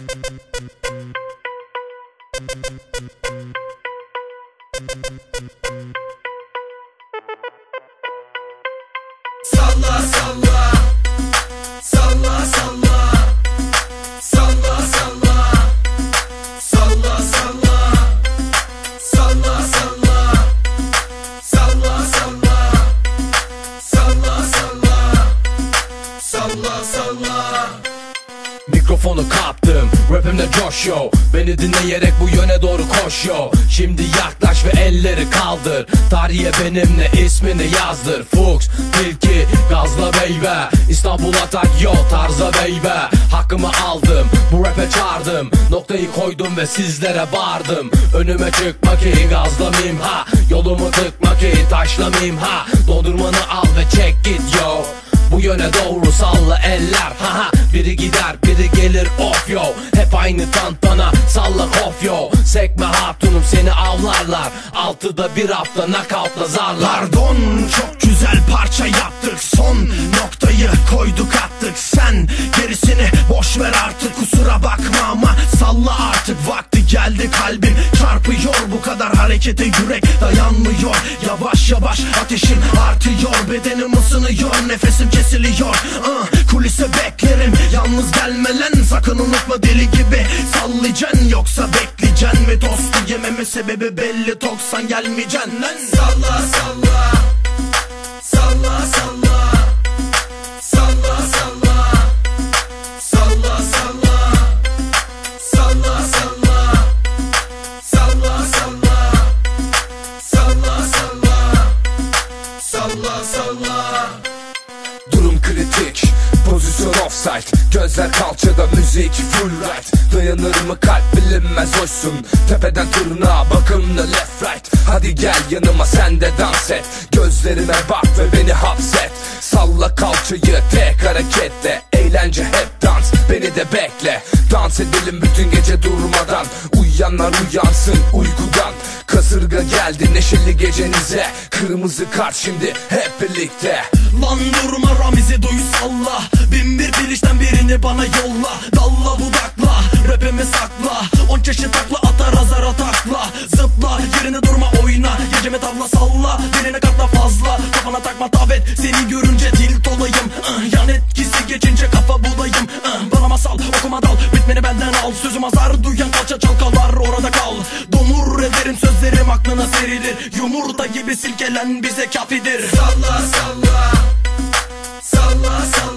Salla salla. Salla salla. Salla salla. Salla salla. Salla salla. Salla salla. Salla salla. Salla salla Mikrofonu kaptım Rapimde coş yo. Beni dinleyerek bu yöne doğru koş yo. Şimdi yaklaş ve elleri kaldır. Tarihe benimle ismini yazdır. Fuchs, Tilki, Gazla Beybe. İstanbul'a tak yol tarza beybe. Hakkımı aldım bu rap'e çağırdım. Noktayı koydum ve sizlere bağırdım. Önüme çıkma ki gazlamayayım ha. Yolumu tıkma ki taşlamayayım ha. Dondurmanı al ve çek git yo bu yöne doğru salla eller. Haha Biri gider biri gelir. Of yo. Hep aynı tantana salla kof yo. Sekme hatunum seni avlarlar. Altıda bir hafta knockoutla zarlar. Pardon çok güzel parça yaptık. Son noktayı koyduk harekete yürek dayanmıyor. Yavaş yavaş ateşim artıyor. Bedenim ısınıyor nefesim kesiliyor. Ah, Kulise beklerim. Yalnız gelme lan Sakın unutma deli gibi. Sallayacaksın Yoksa bekleyeceksin ve tostu yememe sebebi belli. Toksan gelmeyeceksin lan. Salla Salla Pozisyon offside. Gözler kalçada müzik full right. Dayanır mı kalp bilinmez hoşsun Tepeden tırnağa bakımlı left right. Hadi gel yanıma sen de dans et. Gözlerime bak ve beni hapset. Salla kalçayı tek hareketle. Eğlence hep dans beni de bekle. Dans edelim bütün gece durmadan. Uyuyanlar uyansın uykudan geldi neşeli gecenize. Kırmızı kart şimdi hep birlikte. Lan durma Ramiz'i duy salla. Bin bir bilişten birini bana yolla. Dalla budakla rapimi sakla. On çeşit takla atar azara takla Zıpla yerine durma oyna. Geceme tavla salla. Diline katla fazla. Kafana takma tabet Seni görünce tilt olayım ah, Yan etkisi geçince kafa bulayım Aklına serilir. Yumurta gibi silkelen bize kafidir. Salla salla. Salla salla.